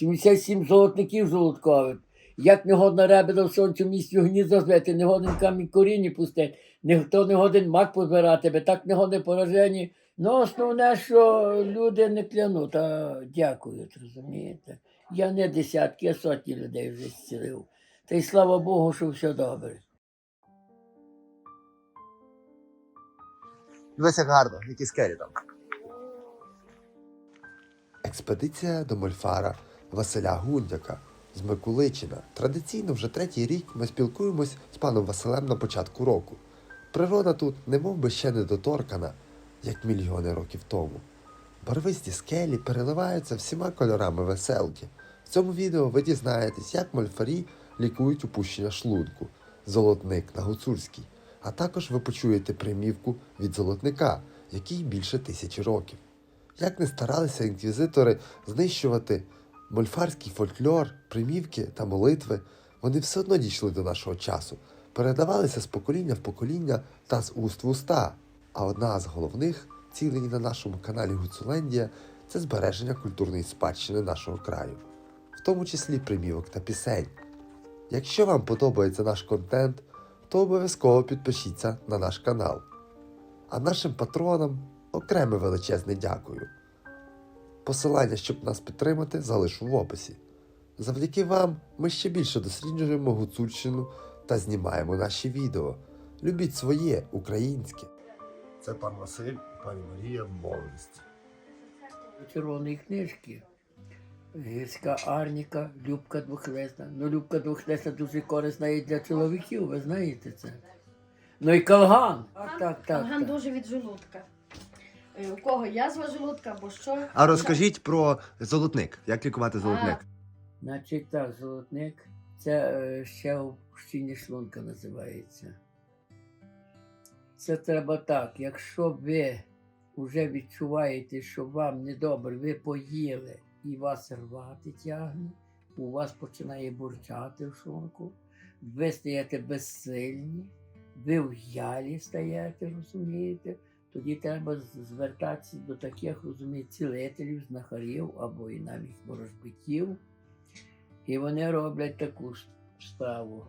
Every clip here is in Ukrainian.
77 золотників жолудкових. Як не годна ребеда в сонцю місці гніздо збити, не годен камінь корінні пустить, ніхто не годен мак позбирати, би так не годне поражені. Ну, основне, що люди не клянуть, а дякують, розумієте? Я не десятки, а сотні людей вже зцілив. Та й слава Богу, що все добре. Дивись, як гарно, які скелі там. Експедиція до Мольфара Василя Гундяка з Миколичина. Традиційно вже третій рік ми спілкуємось з паном Василем на початку року. Природа тут немов би ще не доторкана, як мільйони років тому. Барвисті скелі переливаються всіма кольорами веселки. В цьому відео ви дізнаєтесь, як мольфарі лікують упущення шлунку, золотник на гуцульській, а також ви почуєте примівку від золотника, який більше тисячі років. Як не старалися інквізитори знищувати мольфарський фольклор, примівки та молитви, вони все одно дійшли до нашого часу, передавалися з покоління в покоління та з уст в уста. А одна з головних цілей на нашому каналі Гуцулендія це збереження культурної спадщини нашого краю, в тому числі примівок та пісень. Якщо вам подобається наш контент, то обов'язково підпишіться на наш канал. А нашим патронам окреме величезне дякую. Посилання, щоб нас підтримати, залишу в описі. Завдяки вам ми ще більше досліджуємо Гуцульщину та знімаємо наші відео. Любіть своє українське. Це пан Василь, пані Марія в молодості. червоної книжки. Гірська арніка, любка двохлесна. Ну, любка двохлесна дуже корисна і для чоловіків, ви знаєте це. Ну і калган. Так, так, так. Калган так. дуже від желудка. Е, У кого язва желудка або що. А розкажіть про золотник. Як лікувати золотник? Значить так, золотник, це е, ще опущення шлунка називається. Це треба так, якщо ви вже відчуваєте, що вам недобре, ви поїли і вас рвати тягне, у вас починає бурчати в шлунку, ви стаєте безсильні, ви в ялі стаєте, розумієте, тоді треба звертатися до таких, розумієте, цілителів, знахарів або і навіть ворожбитів. І вони роблять таку справу.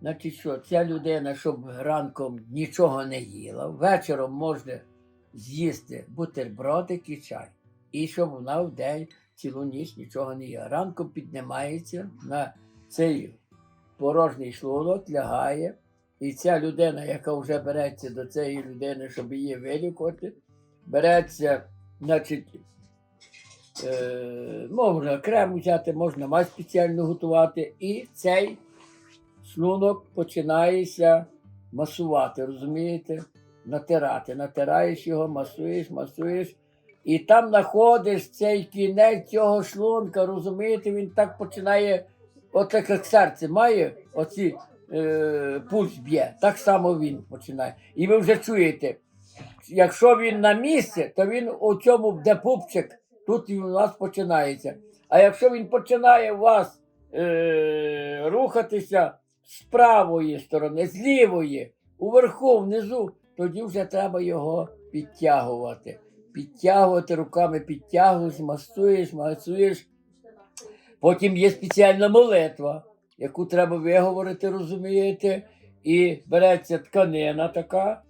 Значить, що ця людина, щоб ранком нічого не їла, вечором можна з'їсти бутербродик і чай. І щоб вона в день цілу ніч нічого не їла. Ранком піднімається на цей порожній шлунок, лягає. І ця людина, яка вже береться до цієї людини, щоб її вилікувати, береться, значить, Е, можна крем взяти, можна мать спеціально готувати. І цей шлунок починається масувати, розумієте? Натирати. Натираєш його, масуєш, масуєш. І там знаходиш цей кінець цього шлунка, розумієте, він так починає, от як серце має, оці е, пульс б'є, так само він починає. І ви вже чуєте, якщо він на місці, то він у цьому, де пупчик, тут і у нас починається. А якщо він починає у вас е, рухатися з правої сторони, з лівої, уверху, внизу, тоді вже треба його підтягувати. Підтягувати руками, підтягуєш, масуєш, масуєш. Потім є спеціальна молитва, яку треба виговорити, розумієте, і береться тканина така,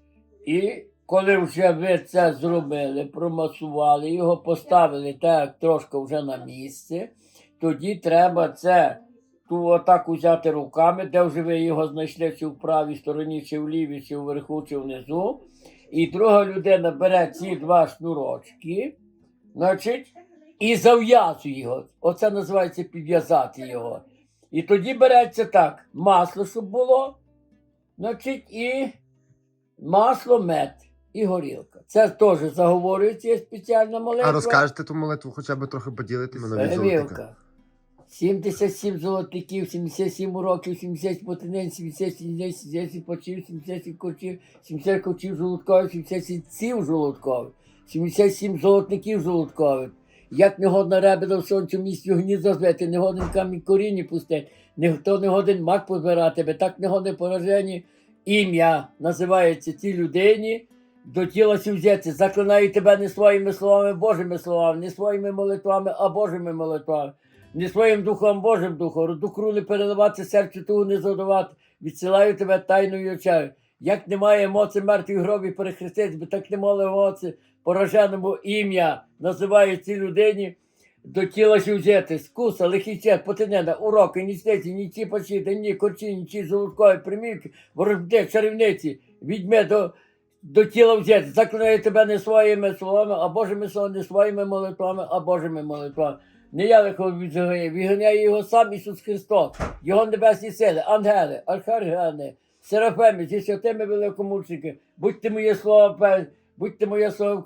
і коли вже ви це зробили, промасували, його поставили так трошки вже на місце, тоді треба це ту отак взяти руками, де вже ви його знайшли, чи в правій стороні, чи в лівій, чи вверху, чи внизу. І друга людина бере ці два шнурочки, значить, і зав'язує його. Оце називається підв'язати його. І тоді береться так: масло, щоб було, значить, і масло, мед і горілка. Це теж заговорюється є спеціальна молитва. А розкажете ту молитву, хоча б трохи поділити мене від. Перевівка. 77 золотників, 77 років, 70 ботинень, 70 сіней, 70 почів, 70 корчів, 70 корчів жолудкових, 70 сів жолудкових, 77 золотників жолудкових. Як не годна ребеда в сонцю місці гніздо збити, не годен камінь корінні пустить, ніхто не годен мак позбирати, би так не годне поражені. Ім'я називається цій людині, до тіла сі взяти. Заклинаю тебе не своїми словами, Божими словами, не своїми молитвами, а Божими молитвами. не своїм духом, Божим духом, до круни переливати серцю того не задавати. Відсилаю тебе тайною очаю. Як немає моці мертвій гробі перехреститись, бо так не мали моці пораженому ім'я називає цій людині до тіла взяти, скуса, лихічет, потенеда, уроки, нічниці, нічі почити, ні корчі, нічі золоткові примівки, ворожбди, чарівниці, відьме до, до тіла взяти. Заклинаю тебе не своїми словами, а Божими словами, не своїми молитвами, а Божими молитвами. Не я лихо віджигаю, вигоняє його сам Ісус Христос, Його небесні сили, ангели, архангели, серафеми, зі святими великомучники, будьте моє слово будьте моє слово,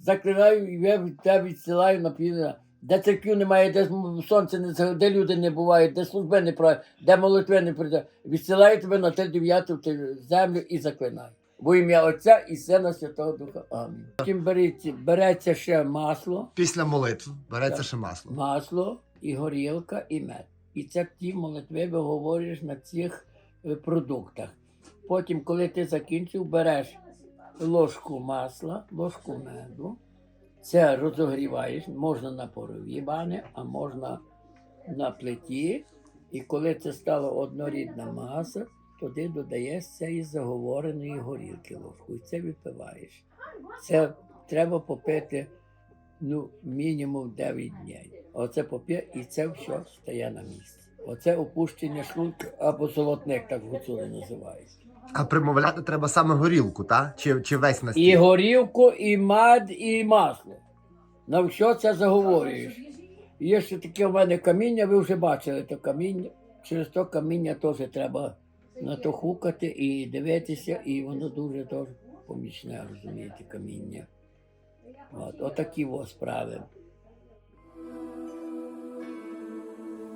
заклинаю і я від тебе відсилаю на півдня. Де церквів немає, де сонце не де люди не бувають, де служби не править, де молитви не прийде. Відсилаю тебе на те дев'яту землю і заклинаю. Во ім'я Отця і Сина Святого Духа. Амінь. Потім береться, береться ще масло, Після молитв береться Так. ще масло. масло і горілка, і мед. І це ті молитви виговорюєш на цих продуктах. Потім, коли ти закінчив, береш ложку масла, ложку меду, це розогріваєш, можна на порові бани, а можна на плиті. І коли це стала однорідна маса, туди додаєш цієї заговореної горілки ложку. І це випиваєш. Це треба попити ну, мінімум 9 днів. Оце поп'є, і це все стає на місці. Оце опущення шлунку або золотник, так гуцули називають. А примовляти треба саме горілку, та? Чи, чи весь І настій? горілку, і мед, і масло. На все це заговорюєш. Є ще таке в мене каміння, ви вже бачили то каміння. Через то каміння теж треба на то хукати і дивитися, і воно дуже теж помічне, розумієте, каміння. От, отакі во справи.